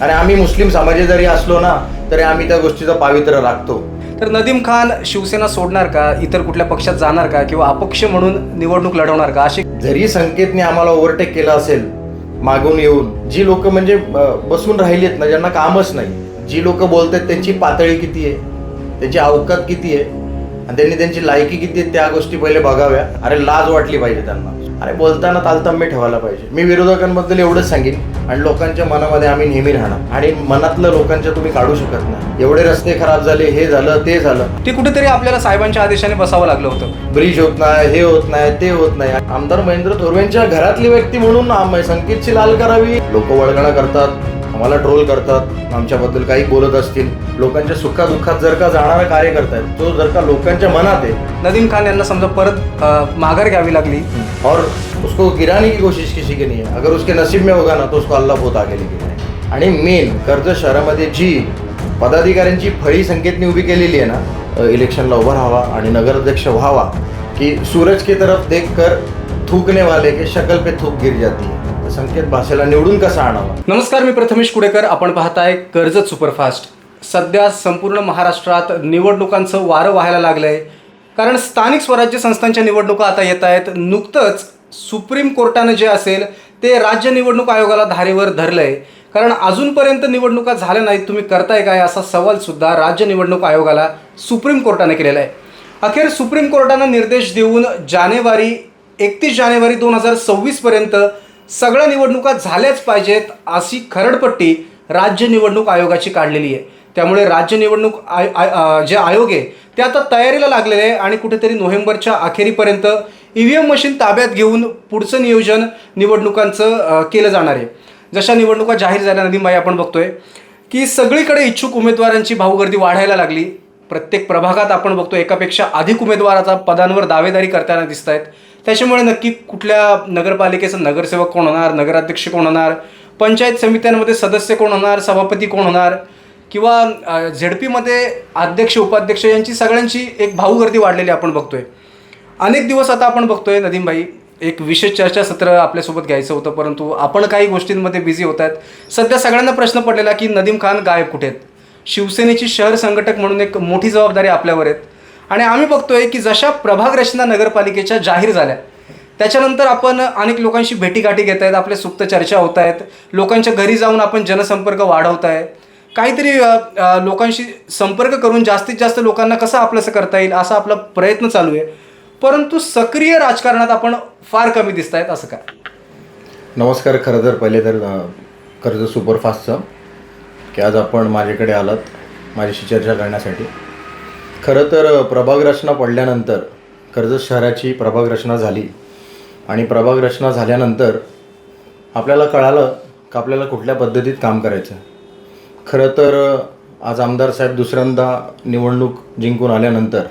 आणि आम्ही मुस्लिम समाज जरी असलो ना तरी आम्ही त्या गोष्टीचं पावित्र्य राखतो. तर नदीम खान शिवसेना सोडणार का? इतर कुठल्या पक्षात जाणार का? किंवा अपक्ष म्हणून निवडणूक लढवणार का? अशी जरी संकेतने आम्हाला ओव्हरटेक केला असेल मागून येऊन जी लोक म्हणजे बसून राहिली आहेत ना ज्यांना कामच नाही जी लोक बोलतात त्यांची पातळी किती आहे त्यांची अवकात किती आहे आणि त्यांनी त्यांची लायकी किती आहे त्या गोष्टी पहिले बघाव्या. अरे लाज वाटली पाहिजे त्यांना. अरे बोलताना तालतम्य ठेवायला पाहिजे. मी विरोधकांबद्दल एवढंच सांगेन आणि लोकांच्या मनामध्ये आम्ही नेहमी राहणार. आणि मनातलं लोकांच्या तुम्ही काढू शकत नाही. एवढे रस्ते खराब झाले हे झालं ते झालं. ते कुठेतरी आपल्याला साहेबांच्या आदेशाने बसावं लागलं होतं. ब्रिज होत नाही हे होत नाही ते होत नाही. आमदार महेंद्र थोरवेंच्या घरातली व्यक्ती म्हणून संकेतची लाल करावी. लोक वळगणा करतात. आम्हाला ट्रोल करतात आमच्याबद्दल काही बोलत असतील. लोकांच्या सुखादुःखात जर का जाणारा कार्य करतायत तो जर का लोकांच्या मनात आहे. नदीम खान यांना समजा परत अ, माघार घ्यावी लागली. और उसको गिराने की कोशिश किसी की नहीं है. अगर उसके नसीब में होगा ना तो उसको अल्लाह बहुत आगे लेके जाए आणि मेन कर्जत शहरामध्ये जी पदाधिकाऱ्यांची फळी संकेतने उभी केलेली आहे ना अ, इलेक्शनला उभा राहावा आणि नगराध्यक्ष व्हावा की सूरज की तरफ देख कर थूकने वाले के शक्ल पे थूक गिर जाती है. संकेत भाषेला निवडून कसा आणावा? नमस्कार मी प्रथमेश कुडेकर. आपण पाहताय कर्जत सुपरफास्ट. सध्या संपूर्ण महाराष्ट्रात निवडणुकांचं वारं व्हायला लागलंय. कारण स्थानिक स्वराज्य संस्थांच्या निवडणुका आता येत आहेत. नुकतंच सुप्रीम कोर्टानं जे असेल ते राज्य निवडणूक आयोगाला धारेवर धरलंय. कारण अजूनपर्यंत निवडणुका झाल्या नाहीत. तुम्ही करताय काय असा सवाल सुद्धा राज्य निवडणूक आयोगाला सुप्रीम कोर्टाने केलेला आहे. अखेर सुप्रीम कोर्टानं निर्देश देऊन जानेवारी एकतीस जानेवारी दोन हजार सव्वीसपर्यंत सगळ्या निवडणुका झाल्याच पाहिजेत अशी खरडपट्टी राज्य निवडणूक आयोगाची काढलेली आहे. त्यामुळे राज्य निवडणूक आय आय जे आयोग आहे ते आता तयारीला लागलेले आहे आणि कुठेतरी नोव्हेंबरच्या अखेरीपर्यंत ई व्ही एम मशीन ताब्यात घेऊन पुढचं नियोजन निवडणुकांचं केलं जाणार आहे. जशा निवडणुका जाहीर झाल्या नदीमबाई आपण बघतोय की सगळीकडे इच्छुक उमेदवारांची भाऊगर्दी वाढायला लागली. प्रत्येक प्रभागात आपण बघतो एकापेक्षा अधिक उमेदवार आता पदांवर दावेदारी करताना दिसत आहेत त्याच्यामुळे नक्की कुठल्या नगरपालिकेचा नगरसेवक कोण होणार नगराध्यक्ष कोण होणार पंचायत समित्यांमध्ये सदस्य कोण होणार सभापती कोण होणार किंवा झेड पीमध्ये अध्यक्ष उपाध्यक्ष यांची सगळ्यांची एक भाऊगर्दी वाढलेली आपण बघतोय. अनेक दिवस आता आपण बघतोय नदीमबाई एक विशेष चर्चासत्र आपल्यासोबत घ्यायचं होतं परंतु आपण काही गोष्टींमध्ये बिझी होत आहेत. सध्या सगळ्यांना प्रश्न पडलेला की नदीम खान गायब कुठे आहेत? शिवसेनेची शहर संघटक म्हणून एक मोठी जबाबदारी आपल्यावर आहेत. आणि आम्ही बघतोय की जशा प्रभाग रचना नगरपालिकेच्या जाहीर झाल्या त्याच्यानंतर आपण अनेक लोकांशी भेटीगाठी घेत आहेत आपल्या सुप्त चर्चा होत आहेत लोकांच्या घरी जाऊन आपण जनसंपर्क वाढवत आहे. काहीतरी लोकांशी संपर्क करून जास्तीत जास्त लोकांना कसं आपलंसं करता येईल असा आपला प्रयत्न चालू आहे. परंतु सक्रिय राजकारणात आपण फार कमी दिसत आहेत असं काय नमस्कार खरं तर पहिले तर कर्ज सुपरफास्टचं. की आज आपण माझ्याकडे आलात माझ्याशी चर्चा करण्यासाठी. खरं तर प्रभागरचना प्रभाग रचना पडल्यानंतर कर्जत शहराची प्रभाग रचना झाली. आणि प्रभाग रचना झाल्यानंतर आपल्याला कळालं का आपल्याला कुठल्या पद्धतीत काम करायचं. खरं तर आज आमदार साहेब दुसऱ्यांदा निवडणूक जिंकून आल्यानंतर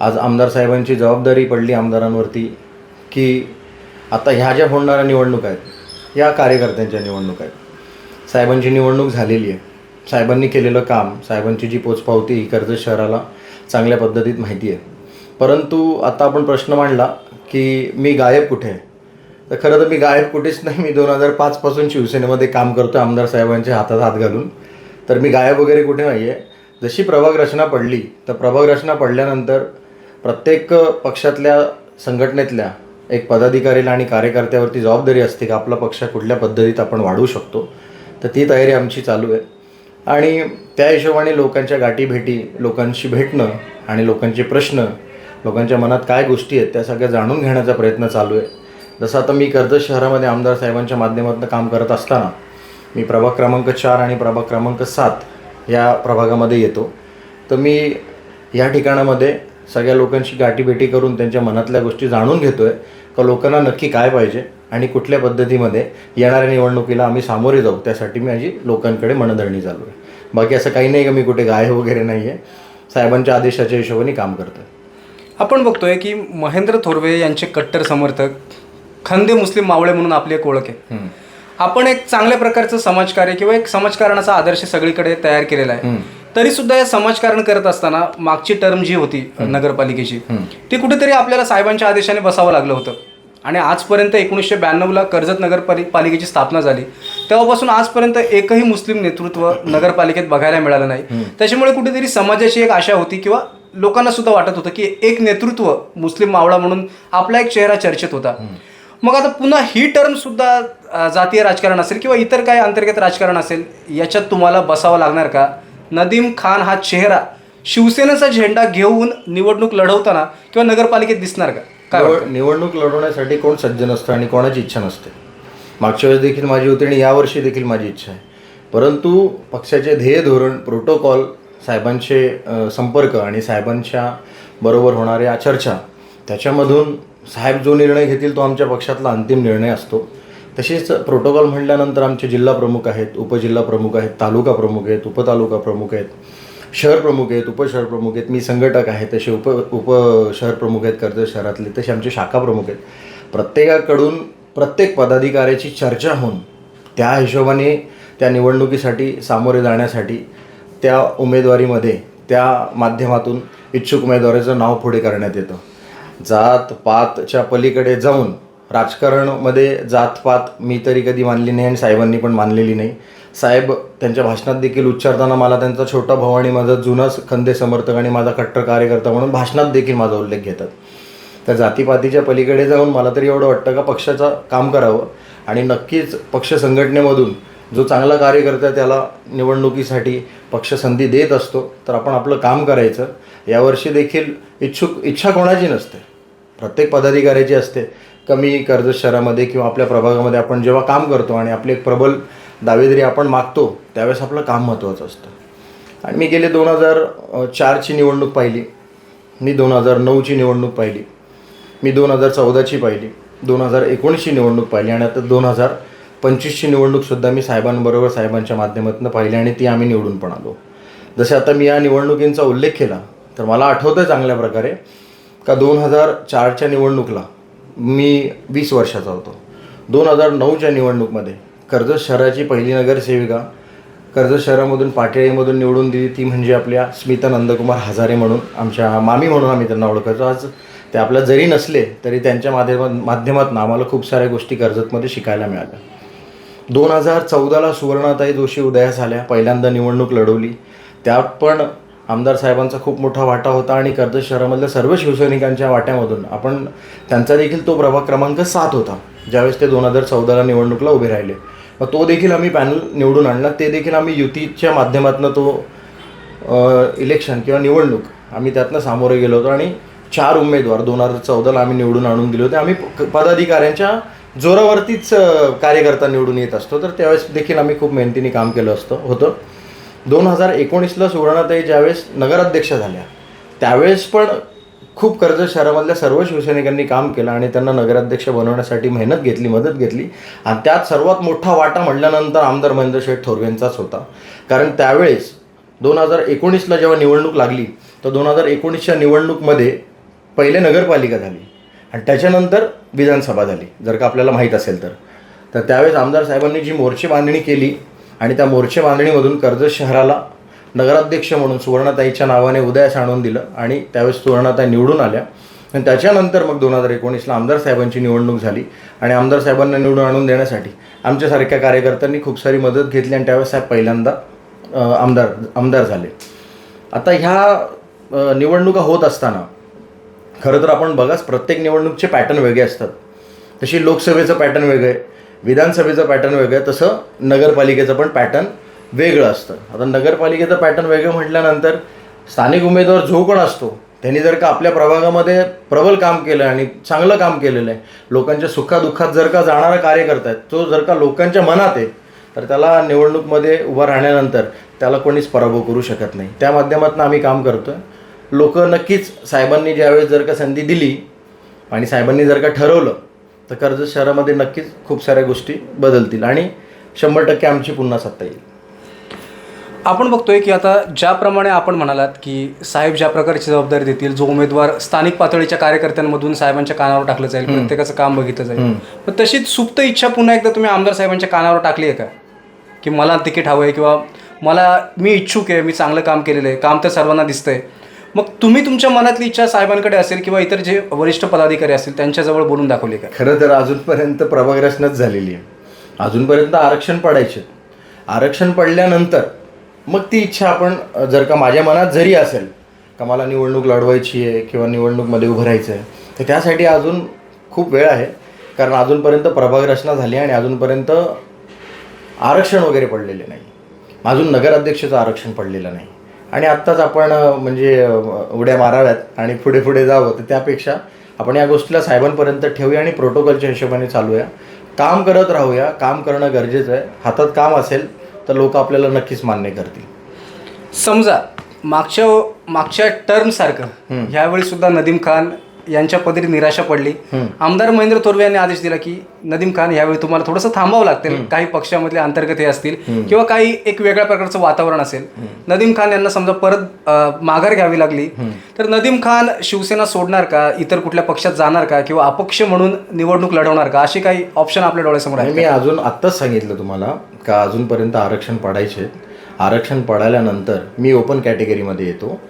आज आमदार साहेबांची जबाबदारी पडली आमदारांवरती की आता ह्या ज्या होणाऱ्या निवडणूक आहेत या कार्यकर्त्यांच्या निवडणूक आहेत. साहेबांची निवडणूक झालेली आहे. साहेबांनी केलेलं काम साहेबांची जी पोचपावती ही कर्जत शहराला चांगल्या पद्धतीत माहिती आहे. परंतु आता आपण प्रश्न मांडला की मी गायब कुठे आहे? तर खरं तर मी गायब कुठेच नाही. मी दोन हजार पाचपासून शिवसेनेमध्ये काम करतो आमदार साहेबांच्या हातात हात घालून. तर मी गायब वगैरे कुठे नाही आहे जशी प्रभाग रचना पडली तर प्रभाग रचना पडल्यानंतर प्रत्येक पक्षातल्या संघटनेतल्या एक पदाधिकारीला आणि कार्यकर्त्यावरती जबाबदारी असते की आपला पक्ष कुठल्या पद्धतीत आपण वाढवू शकतो. तर ती तयारी आमची चालू आहे. आणि त्या हिशोबाने लोकांच्या गाठीभेटी लोकांशी भेटणं आणि लोकांचे प्रश्न लोकांच्या मनात काय गोष्टी आहेत त्या सगळ्या जाणून घेण्याचा प्रयत्न चालू आहे. जसं आता मी कर्जत शहरामध्ये आमदार साहेबांच्या माध्यमातून काम करत असताना मी प्रभाग क्रमांक चार आणि प्रभाग क्रमांक सात या प्रभागामध्ये येतो. तर मी या ठिकाणामध्ये सगळ्या लोकांशी गाठीभेटी करून त्यांच्या मनातल्या गोष्टी जाणून घेतो आहे का लोकांना नक्की काय पाहिजे? आणि कुठल्या पद्धतीमध्ये येणाऱ्या निवडणुकीला आम्ही सामोरे जाऊ त्यासाठी मी माझी लोकांकडे मनधरणी चालू आहे. बाकी असं काही नाही का मी कुठे गाय वगैरे नाही आहे. साहेबांच्या आदेशाच्या हिशोबाने काम करतो आपण बघतोय की महेंद्र थोरवे यांचे कट्टर समर्थक खंदे मुस्लिम मावळे म्हणून आपली एक ओळख आहे. आपण एक चांगल्या प्रकारचं समाजकार्य किंवा एक समाजकारणाचा आदर्श सगळीकडे तयार केलेला आहे. तरी सुद्धा हे समाजकारण करत असताना मागची टर्म जी होती नगरपालिकेची ती कुठेतरी आपल्याला साहेबांच्या आदेशाने बसावं लागलं होतं. आणि आजपर्यंत एकोणीसशे ब्याण्णवला कर्जत नगरपालि पालिकेची स्थापना झाली. तेव्हापासून आजपर्यंत एकही मुस्लिम नेतृत्व नगरपालिकेत बघायला मिळालं नाही. त्याच्यामुळे कुठेतरी समाजाची एक आशा होती किंवा लोकांना सुद्धा वाटत होतं की एक नेतृत्व मुस्लिम मावळा म्हणून आपला एक चेहरा चर्चेत होता. मग आता पुन्हा ही टर्म सुद्धा जातीय राजकारण असेल किंवा इतर काही अंतर्गत राजकारण असेल याच्यात तुम्हाला बसावं लागणार का? नदीम खान हा चेहरा शिवसेनेचा झेंडा घेऊन निवडणूक लढवताना किंवा नगरपालिकेत दिसणार का? काय निवड- निवडणूक लढवण्यासाठी कोण सज्ज नसतं आणि कोणाची इच्छा नसते. मागच्या वेळेस देखील माझी होती आणि यावर्षी देखील माझी इच्छा आहे. परंतु पक्षाचे ध्येय धोरण प्रोटोकॉल साहेबांचे अ, संपर्क आणि साहेबांच्या बरोबर होणाऱ्या चर्चा त्याच्यामधून साहेब जो निर्णय घेतील तो आमच्या पक्षातला अंतिम निर्णय असतो. तसेच प्रोटोकॉल म्हणल्यानंतर आमचे जिल्हा प्रमुख आहेत उपजिल्हा प्रमुख आहेत तालुका प्रमुख आहेत उपतालुका प्रमुख आहेत. शहर प्रमुख आहेत उपशहर प्रमुख आहेत मी संघटक आहे तसे उप उप शहर प्रमुख आहेत कर्जत शहरातले तसे आमचे शाखा प्रमुख आहेत. प्रत्येकाकडून प्रत्येक पदाधिकाऱ्याची चर्चा होऊन त्या हिशोबाने त्या निवडणुकीसाठी सामोरे जाण्यासाठी त्या उमेदवारीमध्ये त्या माध्यमातून इच्छुक उमेदवाराचं नाव पुढे करण्यात येतं. जात पातच्या पलीकडे जाऊन राजकारणमध्ये जातपात मी तरी कधी मानली नाही आणि साहेबांनी पण मानलेली नाही. साहेब त्यांच्या भाषणात देखील उच्चारताना मला त्यांचा छोटा भाऊ आणि माझा जुना खंदे समर्थक आणि माझा कट्टर कार्यकर्ता म्हणून भाषणात देखील माझा उल्लेख घेतात. त्या जातीपातीच्या पलीकडे जाऊन मला तरी एवढं वाटतं का पक्षाचं काम करावं? आणि नक्कीच पक्ष संघटनेमधून जो चांगला कार्यकर्ता त्याला निवडणुकीसाठी पक्ष संधी देत असतो तर आपण आपलं काम करायचं. यावर्षी देखील इच्छुक इच्छा कोणाची नसते? प्रत्येक पदाधिकाऱ्याची असते. कमी कर्जत शहरामध्ये किंवा आपल्या प्रभागामध्ये आपण जेव्हा काम करतो आणि आपली एक प्रबल दावेदारी आपण मागतो त्यावेळेस आपलं काम महत्त्वाचं असतं. आणि मी गेले दोन हजार चारची निवडणूक पाहिली. मी दोन हजार नऊची निवडणूक पाहिली. मी दोन हजार चौदाची पाहिली. दोन हजार एकोणीसची निवडणूक पाहिली. आणि आता दोन हजार पंचवीसची निवडणूकसुद्धा मी साहेबांबरोबर साहेबांच्या माध्यमातून पाहिली आणि ती आम्ही निवडून पण आलो. जसे आता मी या निवडणुकींचा उल्लेख केला तर मला आठवतं चांगल्या प्रकारे का दोन हजार चारच्या निवडणुकीला मी वीस वर्षाचा होतो. दोन हजार नऊच्या निवडणूकमध्ये कर्जत शहराची पहिली नगरसेविका कर्जत शहरामधून पाटेळीमधून निवडून दिली ती म्हणजे आपल्या स्मिता नंदकुमार हजारे म्हणून आमच्या मामी म्हणून आम्ही त्यांना ओळखायचो. आज ते आपल्या जरी नसले तरी त्यांच्या माध्यमात माध्यमातून आम्हाला खूप साऱ्या गोष्टी कर्जतमध्ये शिकायला मिळाल्या. दोन हजार चौदाला सुवर्णाताई जोशी उदयास आल्या पहिल्यांदा निवडणूक लढवली. त्यात पण आमदार साहेबांचा खूप मोठा वाटा होता आणि कर्जत शहरामधल्या सर्व शिवसैनिकांच्या वाट्यामधून आपण त्यांचा देखील तो प्रभाग क्रमांक सात होता. ज्यावेळेस ते दोन हजार चौदाला निवडणुकीला उभे राहिले. मग तो देखील आम्ही पॅनल निवडून आणला ते देखील आम्ही युतीच्या माध्यमातून तो इलेक्शन किंवा निवडणूक आम्ही त्यातनं सामोरे गेलो होतो आणि चार उमेदवार दोन हजार चौदाला आम्ही निवडून आणून दिले होते. आम्ही प- पदाधिकाऱ्यांच्या जोरावरतीच कार्यकर्ता निवडून येत असतो. तर त्यावेळेस देखील आम्ही खूप मेहनतीने काम केलं असतं होतं. दोन हजार एकोणीसला सुवर्णाताई ज्यावेळेस नगराध्यक्ष झाल्या त्यावेळेस पण खूप कर्जत शहरामधल्या सर्व शिवसैनिकांनी काम केलं आणि त्यांना नगराध्यक्ष बनवण्यासाठी मेहनत घेतली मदत घेतली. आणि त्यात सर्वात मोठा वाटा म्हटल्यानंतर आमदार महेंद्र शेठ थोरवेंचाच होता. कारण त्यावेळेस दोन हजार एकोणीसला जेव्हा निवडणूक लागली तर दोन हजार एकोणीसच्या निवडणूकमध्ये पहिले नगरपालिका झाली आणि त्याच्यानंतर विधानसभा झाली जर का आपल्याला माहीत असेल तर. तर त्यावेळेस आमदार साहेबांनी जी मोर्चे बांधणी केली आणि त्या मोर्चे बांधणीमधून कर्जत शहराला नगराध्यक्ष म्हणून सुवर्णाताईच्या नावाने उदयास आणून दिलं आणि त्यावेळेस सुवर्णाताई निवडून आल्या. आणि त्याच्यानंतर मग दोन हजार एकोणीसला आमदार साहेबांची निवडणूक झाली आणि आमदार साहेबांना निवडून आणून देण्यासाठी आमच्यासारख्या कार्यकर्त्यांनी खूप सारी मदत घेतली आणि त्यावेळेस साहेब पहिल्यांदा आमदार आमदार झाले. आता ह्या निवडणुका होत असताना खरं तर आपण बघाच प्रत्येक निवडणूकचे पॅटर्न वेगळे असतात. तशी लोकसभेचं पॅटर्न वेगळं आहे विधानसभेचं पॅटर्न वेगळं आहे तसं नगरपालिकेचं पण पॅटर्न वेगळं असतं. आता नगरपालिकेचं पॅटर्न वेगळं म्हटल्यानंतर स्थानिक उमेदवार जो कोण असतो त्यांनी जर का आपल्या प्रभागामध्ये प्रबल काम केलं आणि चांगलं काम केलेलं आहे लोकांच्या सुखादुःखात जर का जाणारा कार्यकर्ता आहे तो जर का लोकांच्या मनात आहे तर त्याला निवडणूकमध्ये उभा राहण्यानंतर त्याला कोणीच पराभव करू शकत नाही. त्या माध्यमातून आम्ही काम करतो आहे लोक नक्कीच साहेबांनी ज्यावेळेस जर का संधी दिली आणि साहेबांनी जर का ठरवलं तर कर्जत शहरामध्ये नक्कीच खूप साऱ्या गोष्टी बदलतील आणि शंभर टक्के आमची पुन्हा सत्ता येईल. आपण बघतोय की आता ज्याप्रमाणे आपण म्हणालात की साहेब ज्या प्रकारची जबाबदारी देतील जो उमेदवार स्थानिक पातळीच्या कार्यकर्त्यांमधून साहेबांच्या कानावर टाकलं जाईल प्रत्येकाचं काम बघितलं जाईल. पण तशीच सुप्त इच्छा पुन्हा एकदा तुम्ही आमदार साहेबांच्या कानावर टाकली आहे का? की मला तिकीट हवं आहे किंवा मला मी इच्छुक आहे मी चांगलं काम केलेलं आहे काम तर सर्वांना दिसतंय. मग तुम्ही तुमच्या मनातली इच्छा साहेबांकडे असेल किंवा इतर जे वरिष्ठ पदाधिकारी असतील त्यांच्याजवळ बोलून दाखवली का? खरं तर अजूनपर्यंत प्रभाग रचनाच झालेली आहे. अजूनपर्यंत आरक्षण पडायचे. आरक्षण पडल्यानंतर मग ती इच्छा आपण जर का माझ्या मनात जरी असेल का मला निवडणूक लढवायची आहे किंवा निवडणूकमध्ये उभं राहायचं आहे तर त्यासाठी अजून खूप वेळ आहे. कारण अजूनपर्यंत प्रभाग रचना झाली आणि अजूनपर्यंत आरक्षण वगैरे पडलेले नाही. अजून नगराध्यक्षाचं आरक्षण पडलेलं नाही. आणि आत्ताच आपण म्हणजे उड्या माराव्यात आणि पुढे पुढे जावं तर त्यापेक्षा आपण या गोष्टीला साहेबांपर्यंत ठेवूया आणि प्रोटोकॉलच्या हिशोबाने चालूया. काम करत राहूया. काम करणं गरजेचं आहे. हातात काम असेल तर लोक आपल्याला नक्कीच मान्य करतील. समजा मागच्या मागच्या टर्मसारखं ह्यावेळी सुद्धा नदीम खान यांच्या पदरी निराशा पडली. आमदार महेंद्र थोरवे यांनी आदेश दिला की नदीम खान यावेळी तुम्हाला थोडंसं थांबावं लागतील. काही पक्षामधले अंतर्गत हे असतील किंवा काही एक वेगळ्या प्रकारचं वातावरण असेल. नदीम खान यांना समजा परत माघार घ्यावी लागली. तर नदीम खान शिवसेना सोडणार का? इतर कुठल्या पक्षात जाणार का? किंवा अपक्ष म्हणून निवडणूक लढवणार का? असे काही ऑप्शन आपल्या डोळ्यासमोर आहेत मी अजून आत्ताच सांगितलं तुम्हाला का अजूनपर्यंत आरक्षण पडायचे आरक्षण पडाल्यानंतर मी ओपन कॅटेगरीमध्ये येतो.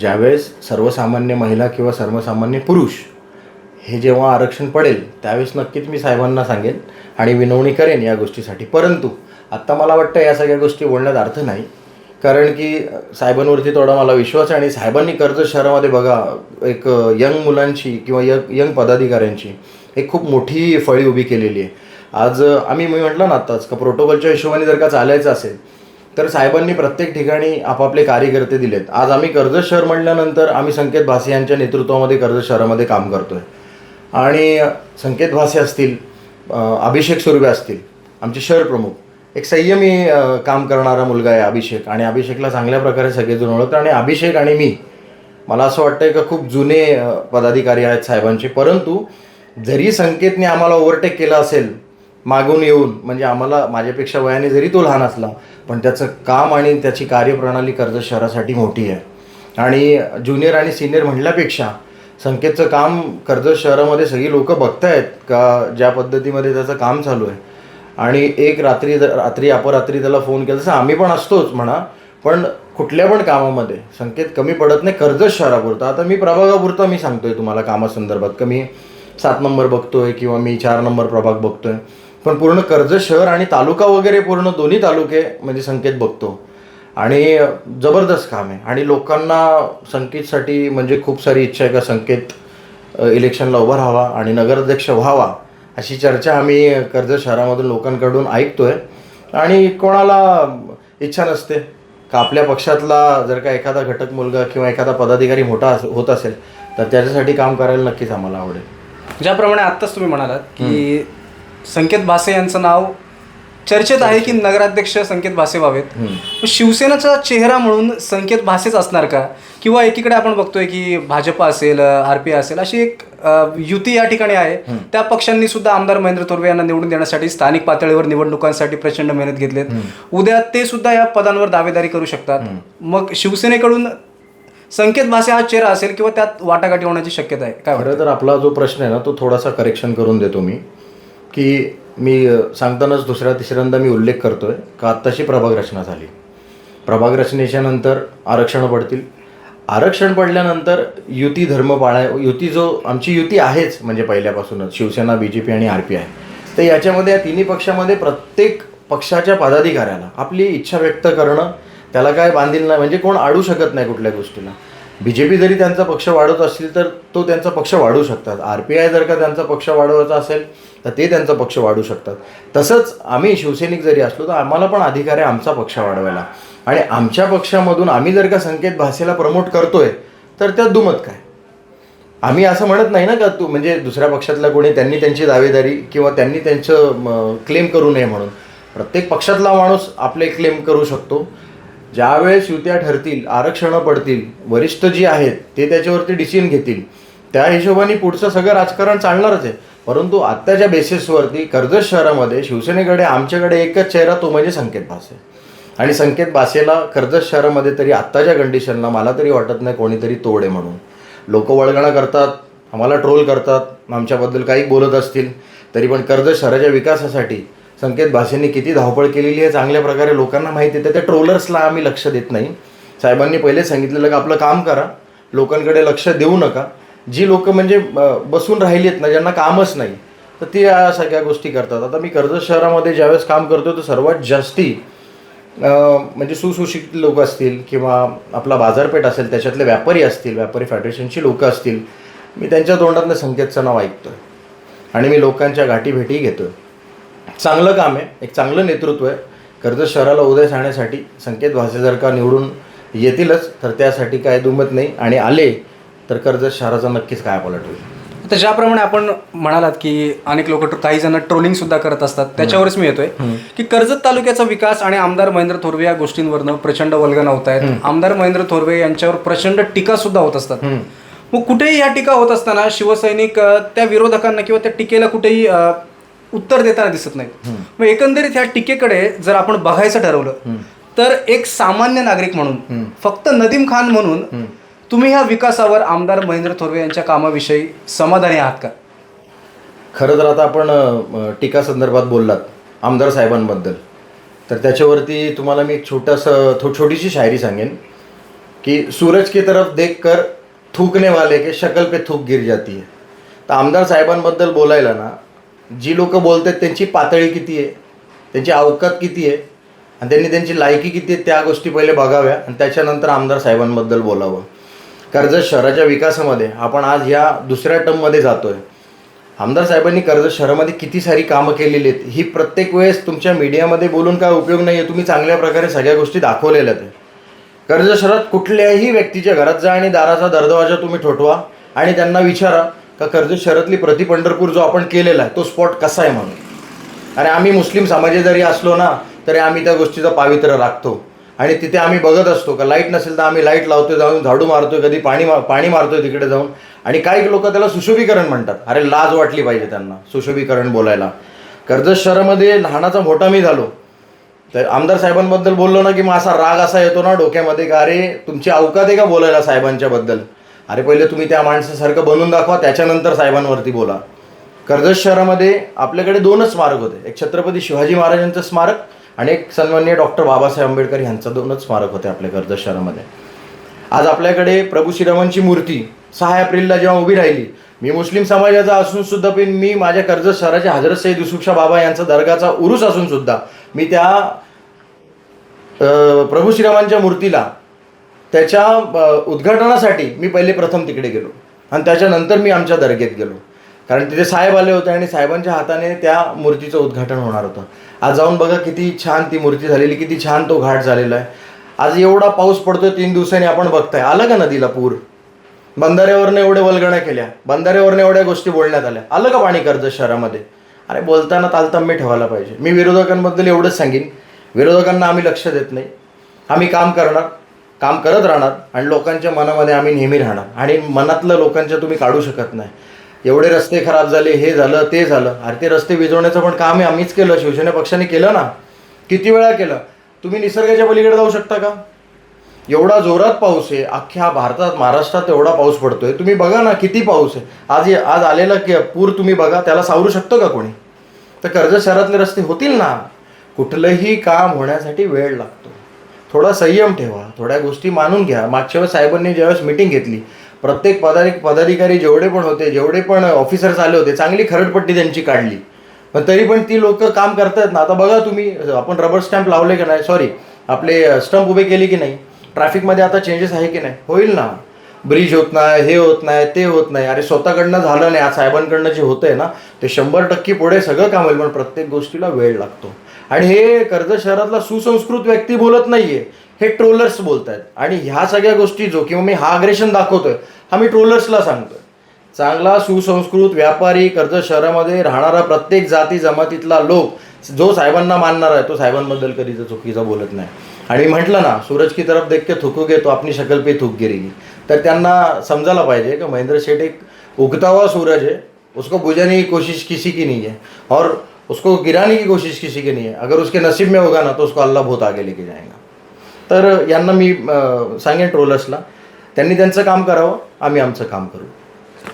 ज्यावेळेस सर्वसामान्य महिला किंवा सर्वसामान्य पुरुष हे जेव्हा आरक्षण पडेल त्यावेळेस नक्कीच मी साहेबांना सांगेन आणि विनवणी करेन या गोष्टीसाठी. परंतु आत्ता मला वाटतं या सगळ्या गोष्टी बोलण्यात अर्थ नाही. कारण की साहेबांवरती थोडा मला विश्वास आहे आणि साहेबांनी कर्जत शहरामध्ये बघा एक यंग मुलांची किंवा यंग यंग पदाधिकाऱ्यांची एक खूप मोठी फळी उभी केलेली आहे. आज आम्ही मी म्हटलं ना आत्ताच का प्रोटोकॉलच्या हिशोबाने जर का चालायचं असेल तर साहेबांनी प्रत्येक ठिकाणी आपापले कार्यकर्ते दिलेत. आज आम्ही कर्जत शहर म्हणल्यानंतर आम्ही संकेत भासे यांच्या नेतृत्वामध्ये कर्जत शहरामध्ये काम करतो आहे आणि संकेत भासे असतील अभिषेक सुर्वे असतील आमचे शहर प्रमुख एक संयमी काम करणारा मुलगा आहे अभिषेक. आणि अभिषेकला चांगल्या प्रकारे सगळेजण ओळखतात. आणि अभिषेक आणि मी मला असं वाटतंय का खूप जुने पदाधिकारी आहेत साहेबांचे. परंतु जरी संकेतने आम्हाला ओव्हरटेक केलं असेल मागून येऊन म्हणजे आम्हाला माझ्यापेक्षा वयाने जरी तो लहान असला पण त्याचं काम आणि त्याची कार्यप्रणाली कर्जत शहरासाठी मोठी आहे. आणि ज्युनियर आणि सिनियर म्हणल्यापेक्षा संकेतचं काम कर्जत शहरामध्ये सगळी लोकं बघतायत का ज्या पद्धतीमध्ये त्याचं काम चालू आहे. आणि एक रात्री रात्री अपरात्री त्याला फोन केला तसं आम्ही पण असतोच म्हणा पण कुठल्या पण कामामध्ये संकेत कमी पडत नाही कर्जत शहरापुरता. आता मी प्रभागापुरता मी सांगतोय तुम्हाला कामासंदर्भात. का मी सात नंबर बघतोय किंवा मी चार नंबर प्रभाग बघतोय. पण पूर्ण कर्जत शहर आणि तालुका वगैरे पूर्ण दोन्ही तालुके म्हणजे संकेत बघतो. आणि जबरदस्त काम आहे. आणि लोकांना संकेतसाठी म्हणजे खूप सारी इच्छा आहे का संकेत इलेक्शनला उभा राहावा आणि नगराध्यक्ष व्हावा अशी चर्चा आम्ही कर्जत शहरामधून लोकांकडून ऐकतोय. आणि कोणाला इच्छा नसते का आपल्या पक्षातला जर का एखादा घटक मुलगा किंवा एखादा पदाधिकारी मोठा अस- होत असेल तर त्याच्यासाठी काम करायला नक्कीच आम्हाला आवडेल. ज्याप्रमाणे आत्ताच तुम्ही म्हणालात की संकेत भासे यांचं नाव चर्चेत आहे की नगराध्यक्ष संकेत भासे व्हावेत. शिवसेनेचा चेहरा म्हणून संकेत भासेच असणार का? किंवा एकीकडे आपण बघतोय की भाजप असेल आर पी असेल अशी एक युती या ठिकाणी आहे. त्या पक्षांनी सुद्धा आमदार महेंद्र थोरवे यांना निवडून देण्यासाठी स्थानिक पातळीवर निवडणुकांसाठी प्रचंड मेहनत घेतलीत. उद्या ते सुद्धा या पदांवर दावेदारी करू शकतात. मग शिवसेनेकडून संकेत भासे हा चेहरा असेल किंवा त्यात वाटाघाटी होण्याची शक्यता आहे? काय? खरं तर आपला जो प्रश्न आहे ना तो थोडासा करेक्शन करून देतो मी. की मी सांगतानाच दुसऱ्या तिसऱ्यांदा मी उल्लेख करतो आहे का आत्ताशी प्रभाग रचना झाली. प्रभाग रचनेच्या नंतर आरक्षण पडतील. आरक्षण पडल्यानंतर युती धर्म पाळाय युती जो आमची युती आहेच म्हणजे पहिल्यापासूनच शिवसेना बी जे पी आणि आर पी आय तर याच्यामध्ये या तिन्ही पक्षामध्ये प्रत्येक पक्षाच्या पदाधिकाऱ्याला आपली इच्छा व्यक्त करणं त्याला काय बांधील नाही म्हणजे कोण आडू शकत नाही कुठल्या गोष्टीला. बी जे पी जरी त्यांचा पक्ष वाढवत असतील तर तो त्यांचा पक्ष वाढवू शकतात. आर पी आय जर का त्यांचा पक्ष वाढवायचा असेल तर ते त्यांचा पक्ष वाढू शकतात. तसंच आम्ही शिवसैनिक जरी असलो तर आम्हाला पण अधिकार आहे आमचा पक्ष वाढवायला. आणि आमच्या पक्षामधून आम्ही जर का संकेत भाषेला प्रमोट करतोय तर त्यात दुमत काय? आम्ही असं म्हणत नाही ना का तू म्हणजे दुसऱ्या पक्षातल्या कोणी त्यांनी त्यांची दावेदारी किंवा त्यांनी त्यांचं क्लेम करू नये म्हणून. प्रत्येक पक्षातला माणूस आपले क्लेम करू शकतो. ज्यावेळेस युत्या ठरतील आरक्षणं पडतील वरिष्ठ जी आहेत ते त्याच्यावरती डिसिजन घेतील. त्या हिशोबाने पुढचं सगळं राजकारण चालणारच आहे. परंतु आत्ताच्या बेसिसवरती कर्जत शहरामध्ये शिवसेनेकडे आमच्याकडे एकच चेहरा तो म्हणजे संकेत भासे. आणि संकेत भासेला कर्जत शहरामध्ये तरी आत्ताच्या कंडिशनला मला तरी वाटत नाही कोणीतरी तोडे म्हणून. लोक वळगणा करतात आम्हाला ट्रोल करतात आमच्याबद्दल काही बोलत असतील तरी पण कर्जत शहराच्या विकासासाठी संकेत भाषेने किती धावपळ केलेली आहे चांगल्या प्रकारे लोकांना माहिती आहे. तर त्या ट्रोलर्सला आम्ही लक्ष देत नाही. साहेबांनी पहिले सांगितलेलं का आपलं काम करा लोकांकडे लक्ष देऊ नका. जी लोक म्हणजे बसून राहिली आहेत ना ज्यांना कामच नाही तर ती या सगळ्या गोष्टी करतात. आता मी कर्जत शहरामध्ये ज्यावेळेस काम करतो तर सर्वात जास्ती म्हणजे सुशिक्षित लोक असतील किंवा आपला बाजारपेठ असेल त्याच्यातले व्यापारी असतील व्यापारी फेडरेशनची लोकं असतील मी त्यांच्या तोंडातनं संकेतचं नाव ऐकतोय. आणि मी लोकांच्या गाठीभेटी आहे चांगलं काम आहे एक चांगलं नेतृत्व आहे. कर्जत शहराला उदय आणण्यासाठी संकेत भासे जर का निवडून येतीलच तर त्यासाठी काय दुमत नाही. आणि आले तर कर्जत शहराचा नक्कीच काय पलट होईल आता ज्याप्रमाणे आपण म्हणालात की अनेक लोक काही जण ट्रोलिंग सुद्धा करत असतात त्याच्यावरच मी येतोय की कर्जत तालुक्याचा विकास आणि आमदार महेंद्र थोरवे या गोष्टींवरनं प्रचंड वल्गना होत आहेत आमदार महेंद्र थोरवे यांच्यावर प्रचंड टीका सुद्धा होत असतात. मग कुठेही या टीका होत असताना शिवसैनिक त्या विरोधकांना किंवा त्या टीकेला कुठेही उत्तर देताना दिसत नाहीत. मग एकंदरीत ह्या टीकेकडे जर आपण बघायचं ठरवलं तर एक सामान्य नागरिक म्हणून फक्त नदीम खान म्हणून तुम्ही ह्या विकासावर आमदार महेंद्र थोरवे यांच्या कामाविषयी समाधानी आहात का? खरं तर आता आपण अ, टीका संदर्भात बोललात आमदार साहेबांबद्दल. तर त्याच्यावरती तुम्हाला मी एक छोटंसं थो छोटीशी शायरी सांगेन की सूरज की तरफ देख कर थूकने वाले के शकल पे थूक गिर जाती है. तर आमदार साहेबांबद्दल बोलायला ना जी लोकं बोलतात त्यांची पातळी किती आहे त्यांची अवकात किती आहे आणि त्यांनी त्यांची लायकी किती आहे त्या गोष्टी पहिले बघाव्या आणि त्याच्यानंतर आमदार साहेबांबद्दल बोलावं. कर्जत शहराच्या विकासामध्ये आपण आज या दुसऱ्या टर्ममध्ये जातो आहे आमदार साहेबांनी कर्जत शहरामध्ये किती सारी कामं केलेली आहेत ही प्रत्येक वेळेस तुमच्या मीडियामध्ये बोलून काय उपयोग नाही आहे तुम्ही चांगल्या प्रकारे सगळ्या गोष्टी दाखवलेल्या आहेत. कर्जत शहरात कुठल्याही व्यक्तीच्या घरात जा आणि दाराचा दरवाजा तुम्ही ठोठवा आणि त्यांना विचारा का कर्जत शहरातली प्रति पंढरपूर जो आपण केलेला आहे तो स्पॉट कसा आहे म्हणून. आणि आम्ही मुस्लिम समाज जरी असलो ना तरी आम्ही त्या गोष्टीचा पावित्र्य राखतो. आणि तिथे आम्ही बघत असतो का लाइट नसेल तर आम्ही लाइट लावतोय जाऊन झाडू मारतोय कधी पाणी मा पाणी मारतोय तिकडे जाऊन. आणि काही लोक त्याला सुशोभीकरण म्हणतात. अरे लाज वाटली पाहिजे त्यांना सुशोभीकरण बोलायला. कर्जत शहरामध्ये लहानाचा मोठा मी झालो. तर आमदार साहेबांबद्दल बोललो ना की मग असा राग असा येतो ना डोक्यामध्ये का अरे तुमची अवकात आहे का बोलायला साहेबांच्याबद्दल? अरे पहिले तुम्ही त्या माणसासारखं बनवून दाखवा त्याच्यानंतर साहेबांवरती बोला. कर्जत शहरामध्ये आपल्याकडे दोनच स्मारक होते. एक छत्रपती शिवाजी महाराजांचं स्मारक आणि एक सन्माननीय डॉक्टर बाबासाहेब आंबेडकर यांचं दोनच स्मारक होते आपल्या कर्जत शहरामध्ये. आज आपल्याकडे प्रभू श्रीरामांची मूर्ती सहा एप्रिलला जेव्हा उभी राहिली मी मुस्लिम समाजाचा असून सुद्धा पण मी माझ्या कर्जत शहराचे हजरत सईद युसुफशा बाबा यांचा दर्गाचा उरूस असून सुद्धा मी त्या प्रभू श्रीरामांच्या मूर्तीला त्याच्या उद्घाटनासाठी मी पहिले प्रथम तिकडे गेलो. आणि त्याच्यानंतर मी आमच्या दर्गेत गेलो. कारण तिथे साहेब आले होते आणि साहेबांच्या हाताने त्या मूर्तीचं उद्घाटन होणार होतं. आज जाऊन बघा किती छान ती मूर्ती झालेली किती छान तो घाट झालेला आहे. आज एवढा पाऊस पडतोय तीन दिवसांनी आपण बघताय. आलं का नदीला पूर? बंधाऱ्यावरनं एवढ्या वलगण्या केल्या. बंधाऱ्यावरनं एवढ्या गोष्टी बोलण्यात आल्या. आलं का पाणी कर्ज शहरामध्ये? अरे बोलताना तालतम्य ठेवायला पाहिजे. मी विरोधकांबद्दल एवढंच सांगेन. विरोधकांना आम्ही लक्ष देत नाही. आम्ही काम करणार काम करत राहणार आणि लोकांच्या मनामध्ये आम्ही नेहमी राहणार. आणि मनातलं लोकांच्या तुम्ही काढू शकत नाही. एवढे रस्ते खराब झाले हे झालं ते झालं. अरे ते रस्ते विजवण्याचं पण काम आहे आम्हीच केलं शिवसेना पक्षाने केलं ना. किती वेळा केलं? तुम्ही निसर्गाच्या पलीकडे जाऊ शकता का? एवढा जोरात पाऊस आहे अख्ख्या भारतात महाराष्ट्रात एवढा पाऊस पडतोय. तुम्ही बघा ना किती पाऊस आहे. आज आज आलेला की पूर तुम्ही बघा त्याला सावरू शकतो का कोणी? तर कर्जत शहरातले रस्ते होतील ना. कुठलंही काम होण्यासाठी वेळ लागतो. थोडा संयम ठेवा थोड्या गोष्टी मानून घ्या. मागच्या वेळेस साहेबांनी ज्यावेळेस मिटिंग घेतली प्रत्येक पदाधिक पदाधिकारी जेवढे पण होते जेवढे पण ऑफिसर्स आले होते चांगली खरडपट्टी त्यांची काढली. पण तरी पण ती लोक काम करतायत ना. आता बघा तुम्ही आपण रबर स्टॅम्प लावले की नाही? सॉरी आपले स्टंप उभे केले की नाही? ट्रॅफिकमध्ये आता चेंजेस आहे की नाही? होईल ना. ब्रिज होत नाही हे होत नाही ते होत नाही. अरे स्वतःकडनं झालं नाही. आज साहेबांकडनं जे होतंय ना ते शंभर टक्के पुढे सगळं काम होईल पण प्रत्येक गोष्टीला वेळ लागतो. आणि हे कर्जत शहरातला सुसंस्कृत व्यक्ती बोलत नाहीये. हे ट्रोलर्स बोलत आहेत आणि ह्या सगळ्या गोष्टी जो किंवा मी हा अग्रेशन दाखवतोय हा मी ट्रोलर्सला सांगतोय. चांगला सुसंस्कृत व्यापारी कर्जत शहरामध्ये राहणारा प्रत्येक जाती जमातीतला लोक जो साहेबांना मानणार आहे तो साहेबांबद्दल कधीच चुकीचा बोलत नाही. आणि म्हटलं ना सूरज की तरफ देख के थुकू तो आपली शकल पे थूक गिरेगी. तर त्यांना समजायला पाहिजे की महेंद्र शेठ एक उगता हुआ सूरज है उसको बुझाने की कोशिश किसी की नहीं है और उसको गिराने की कोशिश किसी की नहीं है. अगर उसके नसीब में होगा ना तो उसको अल्लाह बहुत आगे लेके जाएगा. तर यांना मी सांगेन ट्रोलर्सला त्यांनी त्यांचं काम करावं आम्ही आमचं काम करू.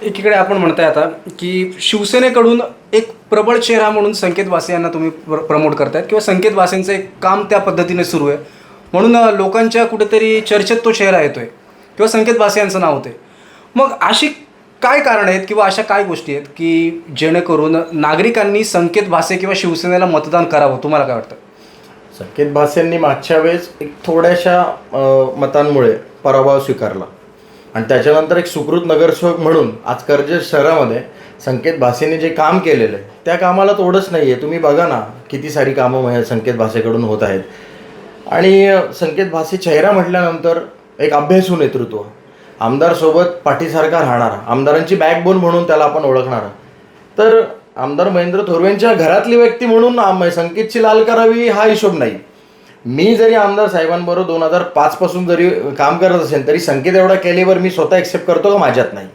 एकीकडे आपण म्हणताय आता की शिवसेनेकडून एक प्रबळ चेहरा म्हणून संकेत वासे यांना तुम्ही प्र प्रमोट करतायत किंवा संकेत वासेंचं एक काम त्या पद्धतीने सुरू आहे. म्हणून लोकांच्या कुठेतरी चर्चेत तो चेहरा येतोय किंवा संकेत वासे यांचं नाव होते मग अशी काय कारण आहेत किंवा अशा काय गोष्टी आहेत की जेणेकरून नागरिकांनी संकेत भासे किंवा शिवसेनेला मतदान करावं? तुम्हाला काय वाटतं? संकेत भासेंनी मागच्या वेळेस एक थोड्याशा मतांमुळे पराभव स्वीकारला. आणि त्याच्यानंतर एक सुकृत नगरसेवक म्हणून आज कर्जत शहरामध्ये संकेत भासेने जे काम केलेलं आहे त्या कामाला तोडच नाही आहे तुम्ही बघा ना किती सारी कामं महे- संकेत भासेकडून होत आहेत. आणि संकेत भासे चेहरा म्हटल्यानंतर एक अभ्यासू नेतृत्व. आमदारसोबत पाठीसारखा राहणारा आमदारांची बॅकबोन म्हणून त्याला आपण ओळखणारा. तर आमदार महेंद्र थोरवेंच्या घरातली व्यक्ती म्हणून संकेतची लाल करावी हा हिशोब नाही. मी जरी आमदार साहेबांबरोबर दोन हजार पाचपासून जरी काम करत असेल तरी संकेत एवढा केलेवर मी स्वतः एक्सेप्ट करतो का माझ्यात नाही.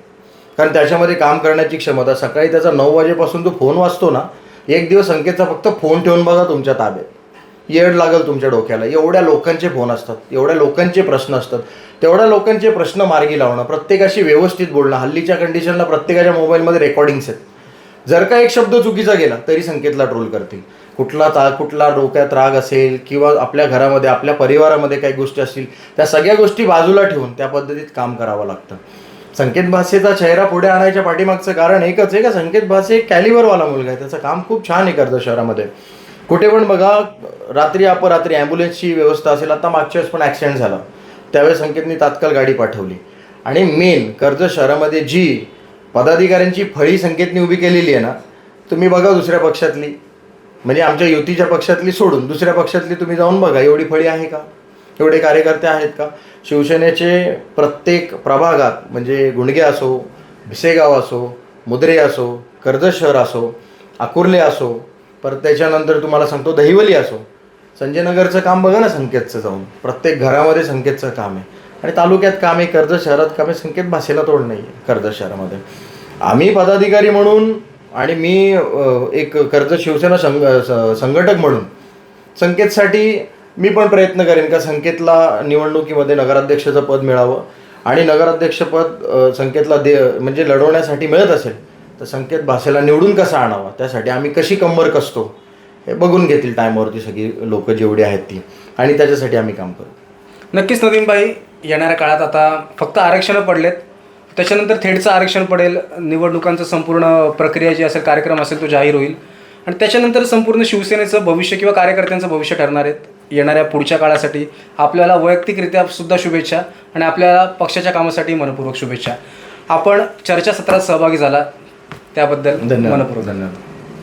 कारण त्याच्यामध्ये काम करण्याची क्षमता सकाळी त्याचा नऊ वाजेपासून तो फोन वाचतो ना एक दिवस संकेतचा फक्त फोन ठेवून बघा तुमच्या ताब्यात. येड लागेल तुमच्या डोक्याला. एवढ्या लोकांचे फोन असतात एवढ्या लोकांचे प्रश्न असतात. तेवढ्या लोकांचे प्रश्न मार्गी लावणं प्रत्येकाशी व्यवस्थित बोलणं हल्लीच्या कंडिशनला प्रत्येकाच्या मोबाईलमध्ये रेकॉर्डिंग्स आहेत. जर का एक शब्द चुकीचा गेला तरी संकेतला ट्रोल करतील. कुठला ता कुठला डोक्यात राग असेल किंवा आपल्या घरामध्ये आपल्या परिवारामध्ये काही गोष्टी असतील त्या सगळ्या गोष्टी बाजूला ठेवून त्या पद्धतीत काम करावं लागतं. संकेत भासेचा चेहरा पुढे आणायच्या पाठीमागचं कारण एकच आहे का? संकेत भासे एक कॅलिबरवाला मुलगा आहे. त्याचं काम खूप छान आहे करतं शहरामध्ये. कुठे पण बघा रात्री अपरात्री ॲम्ब्युलन्सची व्यवस्था असेल आता मागच्या वेळेस पण ॲक्सिडेंट झाला. त्यावेळेस संकेतनी तात्काळ गाडी पाठवली. आणि मेन कर्जत शहरामध्ये जी पदाधिकाऱ्यांची फळी संकेतने उभी केलेली आहे ना तुम्ही बघा दुसऱ्या पक्षातली. म्हणजे आमच्या युतीच्या पक्षातली सोडून दुसऱ्या पक्षातली तुम्ही जाऊन बघा एवढी फळी आहे का? एवढे कार्यकर्ते आहेत का? शिवसेनेचे प्रत्येक प्रभागात म्हणजे गुंडगे असो भिसेगाव असो मुद्रे असो कर्जत शहर असो आकुर्ले असो परत त्याच्यानंतर तुम्हाला सांगतो दहिवली असो. संजयनगरचं काम बघा ना संकेतचं जाऊन. प्रत्येक घरामध्ये संकेतचं काम आहे. आणि तालुक्यात काम आहे कर्जत शहरात काम आहे संकेत भाषेला तोड नाही आहे कर्जत शहरामध्ये. आम्ही पदाधिकारी म्हणून आणि मी एक कर्जत शिवसेना संघ संघटक म्हणून संकेतसाठी मी पण प्रयत्न करेन का संकेतला निवडणुकीमध्ये नगराध्यक्षाचं पद मिळावं आणि नगराध्यक्षपद संकेतला दे म्हणजे लढवण्यासाठी मिळत असेल तर संकेत भाषेला निवडून कसा आणावा? त्यासाठी आम्ही कशी कंबर कसतो? हे बघून घेतील टायमावरती सगळी लोक जेवढी आहेत ती. आणि त्याच्यासाठी आम्ही काम करू. नक्कीच नदीमबाई येणाऱ्या काळात आता फक्त आरक्षणं पडलेत. त्याच्यानंतर थेटचं आरक्षण पडेल. निवडणुकांचं संपूर्ण प्रक्रिया जी असेल कार्यक्रम असेल तो जाहीर होईल. आणि त्याच्यानंतर संपूर्ण शिवसेनेचं भविष्य किंवा कार्यकर्त्यांचं भविष्य ठरणार आहेत. येणाऱ्या पुढच्या काळासाठी आपल्याला वैयक्तिकरित्या सुद्धा शुभेच्छा आणि आपल्याला पक्षाच्या कामासाठी मनपूर्वक शुभेच्छा. आपण चर्चासत्रात सहभागी झाला त्याबद्दल धन्यवाद. मनपूर्वक धन्यवाद.